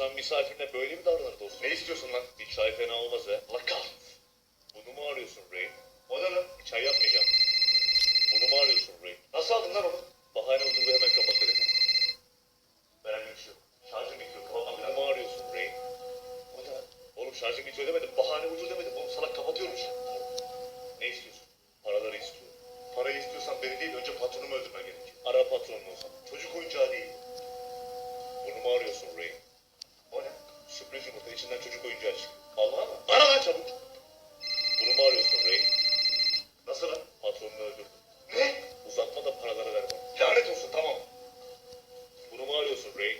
İnsan misafirine böyle mi davranır dostum? Ne istiyorsun lan? Bir çay fena olmaz ha. Allah kahretsin. Bunu mu arıyorsun Ray? O ne lan? Bir çay yapmayacağım. Bunu mu arıyorsun Ray? Nasıl aldın lan onu? Bahane uydurdu hemen kapat telefonu. Önemli bir şey yok. Şarjım bitiyor. Kapatmam lazım. Bunu mu arıyorsun Ray? O ne lan? Oğlum şarjım bitiyor demedim. Bahane uydur demedim. Oğlum salak kapatıyorum işte. Ne istiyorsun? Paraları istiyorum. Parayı istiyorsan beni değil önce patronumu öldürmen gerekiyor. Ara patronunu o zaman. Çocuk oyuncağı değil. Bunu mu arıyorsun Ray? içinden çocuk oyuncağı çık. Allah'a mı? Ara lan çabuk. Bunu mu arıyorsun Ray? Nasıl lan? Patronunu öldürdüm. Ne? Uzatma da paraları ver bana. Lanet olsun tamam. Bunu mu arıyorsun Ray?